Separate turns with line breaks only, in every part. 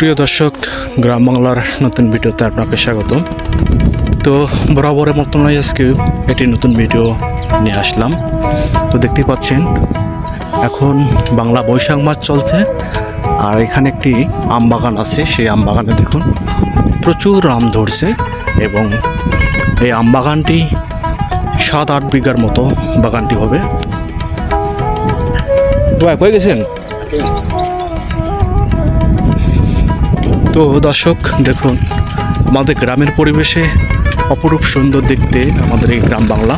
সুপ্রিয় দর্শক, গ্রাম বাংলার নতুন ভিডিওতে আপনাকে স্বাগত তো বরাবরের মতন আজকে একটি নতুন ভিডিও নিয়ে আসলাম। তো দেখতে পাচ্ছেন, এখন বাংলা বৈশাখ মাস চলছে, আর এখানে একটি আম বাগান আছে। সেই আম বাগানে দেখুন, প্রচুর আম ধরছে এবং এই আম বাগানটি সাত আট বিঘার মতো বাগানটি হবে। কয়ে গেছেন? তো দর্শক, দেখুন, আমাদের গ্রামের পরিবেশে অপরূপ সুন্দর দেখতে আমাদের এই গ্রাম বাংলা।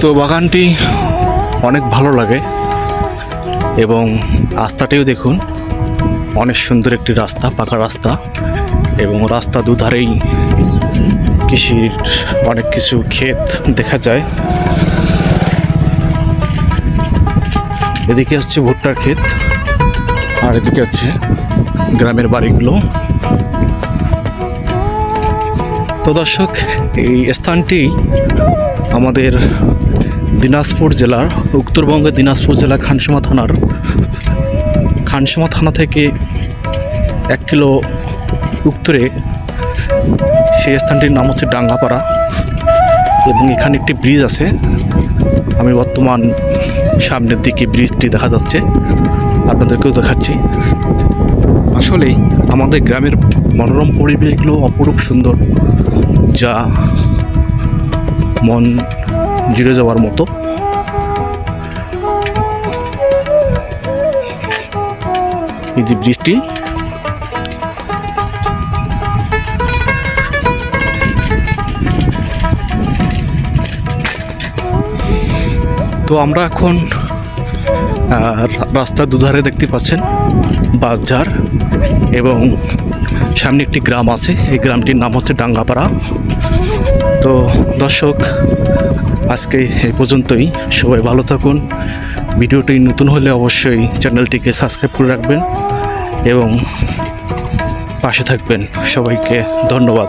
তো বাগানটি অনেক ভালো লাগে এবং রাস্তাটিও দেখুন। অনেক সুন্দর একটি রাস্তা, পাকা রাস্তা এবং রাস্তা দুধারেই কৃষির অনেক কিছু ক্ষেত দেখা যায়। এদিকে হচ্ছে ভুট্টার ক্ষেত আর এদিকে হচ্ছে গ্রামের বাড়িগুলো। তো দর্শক, এই স্থানটি আমাদের দিনাজপুর জেলার, উত্তরবঙ্গের দিনাজপুর জেলা খানসুমা থানার খানসুমা থানা থেকে এক কিলো উত্তরে সেই স্থানটির নাম হচ্ছে ডাঙ্গাপাড়া এবং এখানে একটি ব্রিজ আছে। আমি বর্তমান সামনের দিকে ব্রিজটি দেখা যাচ্ছে। আপনাদেরকেও দেখাচ্ছি। আসলেই আমাদের গ্রামের মনোরম পরিবেশগুলো অপরূপ সুন্দর, যা মন জুড়ে যাওয়ার মতো। এই যে বৃষ্টি। তো আমরা এখন রাস্তার দুধারে দেখতে পাচ্ছেন বাজার এবং সামনে একটি গ্রাম আছে। এই গ্রামটির নাম হচ্ছে ডাঙ্গাপাড়া। তো দর্শক, আজকে এই পর্যন্তই। সবাই ভালো থাকুন। ভিডিওটি নতুন হলে অবশ্যই চ্যানেলটিকে সাবস্ক্রাইব করে রাখবেন এবং পাশে থাকবেন। সবাইকে ধন্যবাদ।